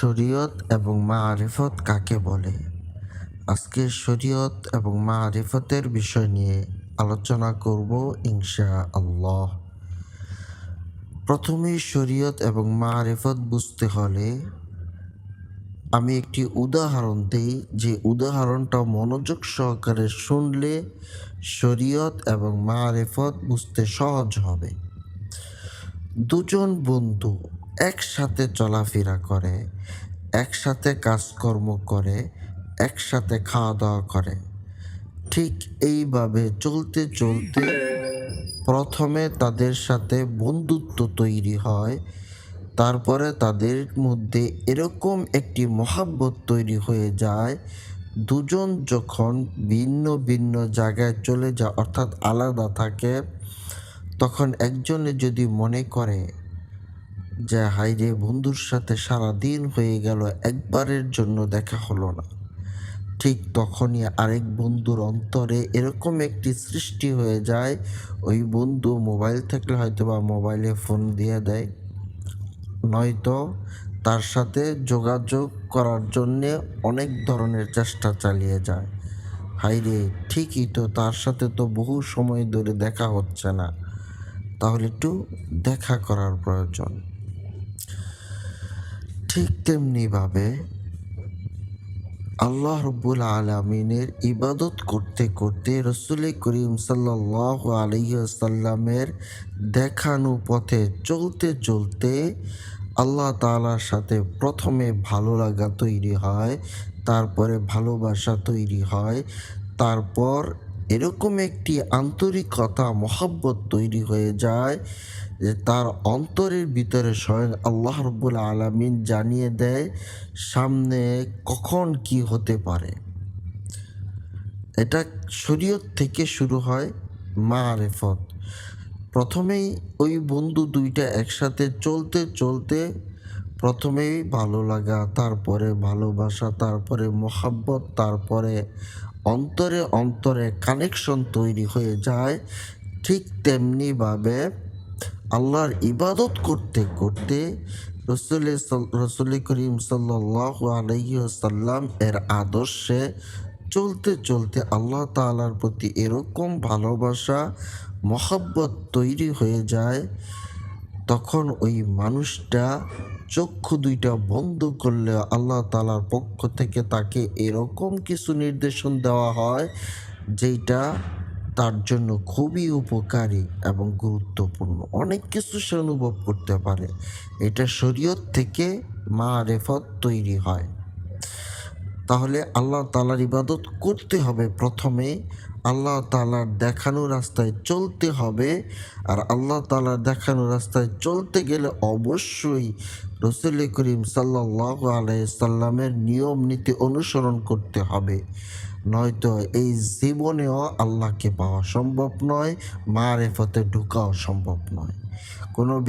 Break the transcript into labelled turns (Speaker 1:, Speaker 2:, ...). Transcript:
Speaker 1: শরীয়ত এবং মাআরিফত কাকে বলে? আজকে শরীয়ত এবং মাআরিফতের বিষয় নিয়ে আলোচনা করব ইনশা আল্লাহ প্রথমে শরীয়ত এবং মাআরিফত বুঝতে হলে আমি একটি উদাহরণ দিই, যে উদাহরণটা মনোযোগ সহকারে শুনলে শরীয়ত এবং মাআরিফত বুঝতে সহজ হবে। দুজন বন্ধু একসাথে চলাফেরা করে, একসাথে কাজকর্ম করে, একসাথে খাওয়া দাওয়া করে। ঠিক এইভাবে চলতে চলতে প্রথমে তাদের সাথে বন্ধুত্ব তৈরি হয়, তারপরে তাদের মধ্যে এরকম একটি মহাব্বত তৈরি হয়ে যায়, দুজন যখন ভিন্ন ভিন্ন জায়গায় চলে যায়, অর্থাৎ আলাদা থাকে, তখন একজনে যদি মনে করে যে হাইরে বন্ধুর সাথে সারা দিন হয়ে গেল, একবারের জন্য দেখা হলো না। ঠিক তখনই আরেক বন্ধুর অন্তরে এরকম একটি সৃষ্টি হয়ে যায়, ওই বন্ধু মোবাইল থাকলে হয়তো বা মোবাইলে ফোন দিয়ে দেয়। নয়তো তার সাথে যোগাযোগ করার জন্যে অনেক ধরনের চেষ্টা চালিয়ে যায়। হাইরে ঠিকই তো তার সাথে তো বহু সময় ধরে দেখা হচ্ছে না। তাহলে একটু দেখা করার প্রয়োজন। ঠিক তেমনিভাবে আল্লাহ রব্বুল আলমিনের ইবাদত করতে করতে রসুল করিম সাল্লাহ আলহিসাল্লামের দেখানো পথে চলতে চলতে আল্লাহ তালার সাথে প্রথমে ভালো লাগা তৈরি হয়, তারপরে ভালোবাসা তৈরি হয়, তারপর এরকম একটি আন্তরিকতা, মহাব্বত তৈরি হয়ে যায় যে তার অন্তরের ভিতরে স্বয়ং আল্লাহ রব্বুল আলমিন জানিয়ে দেয় সামনে কখন কি হতে পারে। এটা শরীয়ত থেকে শুরু হয় মা আরেফত প্রথমেই ওই বন্ধু দুইটা একসাথে চলতে চলতে প্রথমেই ভালো লাগা, তারপরে ভালোবাসা, তারপরে মোহাব্বত, তারপরে অন্তরে অন্তরে কানেকশন তৈরি হয়ে যায়। ঠিক তেমনিভাবে আল্লাহর ইবাদত করতে করতে রসুল রসুল করিম সাল্লাহ আলহিসাল্লাম এর আদর্শে চলতে চলতে আল্লাহ তালার প্রতি এরকম ভালোবাসা, মহব্বত তৈরি হয়ে যায়। তখন ওই মানুষটা চক্ষু দুইটা বন্ধ করলে আল্লাহ তালার পক্ষ থেকে তাকে এরকম কিছু নির্দেশন দেওয়া হয় যেটা তার জন্য খুবই উপকারী এবং গুরুত্বপূর্ণ। অনেক কিছু সে অনুভব করতে পারে। এটা শরীয়ত থেকে মা রেফত তৈরি হয়। তাহলে আল্লাহ তালার ইবাদত করতে হবে প্রথমে। আল্লাহ তালার দেখানো রাস্তায় চলতে হবে। আর আল্লাহ তালার দেখানো রাস্তায় চলতে গেলে অবশ্যই রসুল করিম সাল্লাহ আলাইসাল্লামের নিয়ম নীতি অনুসরণ করতে হবে। নয়তো এই জীবনেও আল্লাহকে পাওয়া সম্ভব নয়, মারেফতে ঢুকাও সম্ভব নয়। কোনো